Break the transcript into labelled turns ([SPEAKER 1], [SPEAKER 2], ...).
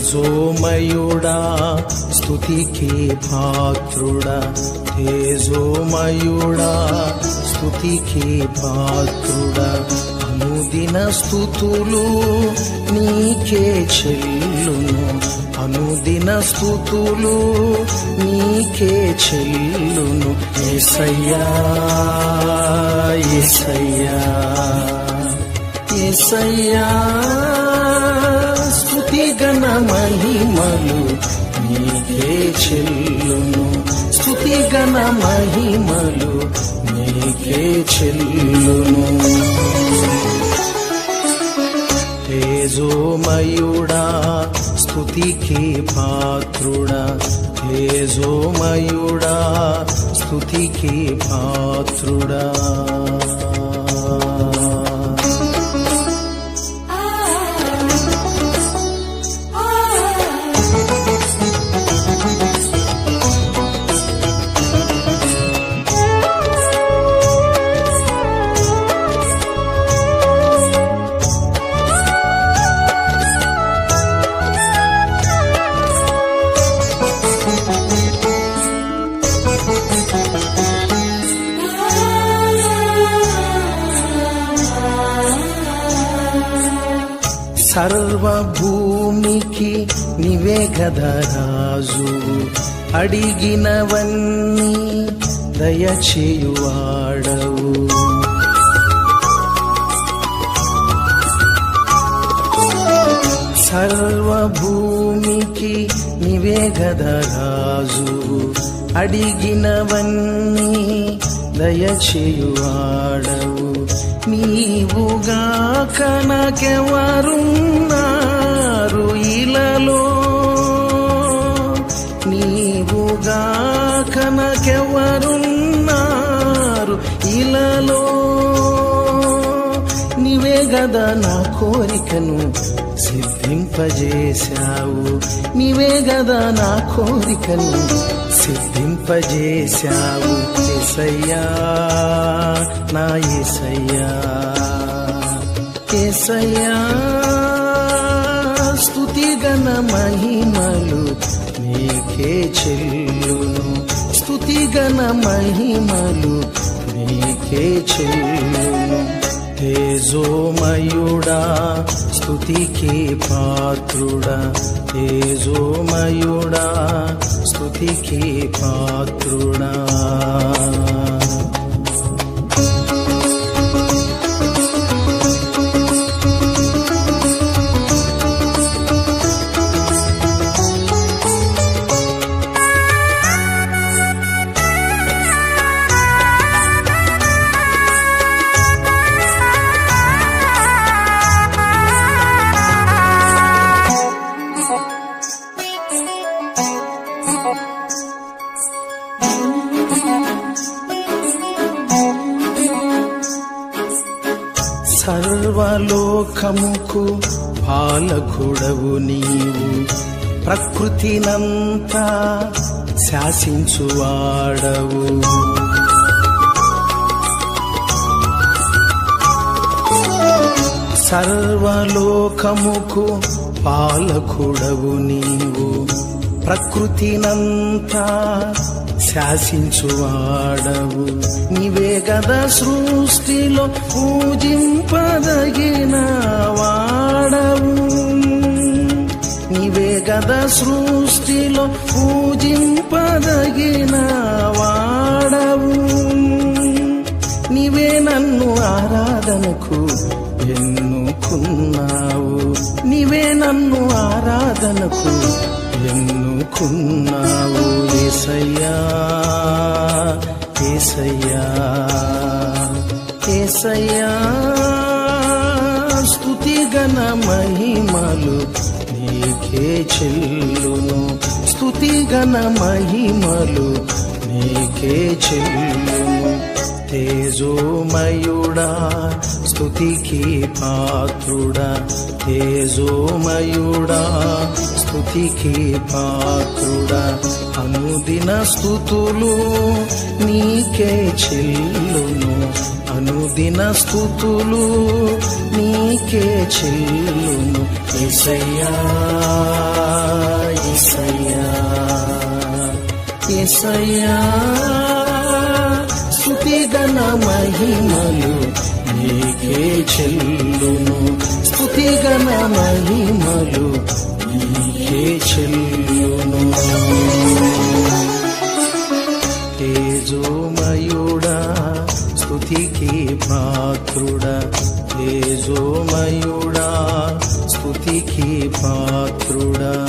[SPEAKER 1] తేజోమయుడా స్థుతికి పాత్రుడా తేజోమయుడా స్థుతికి పాత్రుడా. అనుదిన స్థుతులు నీకే చెల్లును అనుదిన స్థుతులు నీకే చెల్లును. ఎసయ్యా ఎసయ్యా ఎసయ్యా గణ మహిమలు నీకే చెల్లును. స్తుతి గణ మహిమలు నీకే చెల్లును. తేజోమయుడా స్తుతికి పాత్రుడా. తేజోమయుడా స్తుతికి పాత్రుడా. సర్వభూమికి నివే గదా రాజు అడిగినవన్నీ దయచేయువాడవు. సర్వభూమికి నివే గదా రాజు అడిగినవన్నీ దయచేయువాడవు. నీవుగా కనకెవరున్నారు ఇలలో? నీవుగా కనకెవరున్నారు ఇలలో? నీవే గదా నా కోరికను సిద్ధింపజేశావు. నీవే గదా నా కోరికను సిద్ధింపజేశావు ఎసయ్యా నా ఏసయ్యా ఏసయ్యా స్తుతి గణ మహిమలు నీకే చెల్లును. స్తుతి గణ మహిమలు నీకే చెల్లును. తేజోమయుడా స్తుతికి పాత్రుడా. తేజోమయుడా స్తుతికే పాత్రుడా. లోకముకు పాలకుడవు నీవు. ప్రకృతినంతా శాసించువాడవు. సర్వలోకముకు పాలకుడవు నీవు. ప్రకృతినంతా శాసించువాడవు. నీవే కదా సృష్టిలో పూజింపదగిన వాడవు. నీవే కదా సృష్టిలో పూజింపదగిన వాడవు. నీవే నన్ను ఆరాధనకు ఎన్నుకున్నావు. నీవే నన్ను ఆరాధనకు ఎన్నుకున్నావు ఏసయ్యా? ఏసయ్యా? ఏసయ్యా? స్థుతి గణ మహిమలు నీకే చెల్లును. స్థుతి గణ మహిమలు నీకే చెల్లును. తేజోమయుడా స్థుతికి పాత్రుడా. తేజోమయుడా స్థుతికి పాత్రుడా. అనుదిన స్థుతులు నీకే చెల్లును. అనుదిన స్థుతులు నీకే చెల్లును. ఇసయ్యా ఇసయ్యా ఇసయ్యా వేదన మహిమలు నీకే చెల్లును. స్థుతిగణ మహిమలు నీకే చెల్లును. తేజోమయుడా స్థుతికి పాత్రుడ. తేజోమయుడా స్థుతికి పాత్రుడా.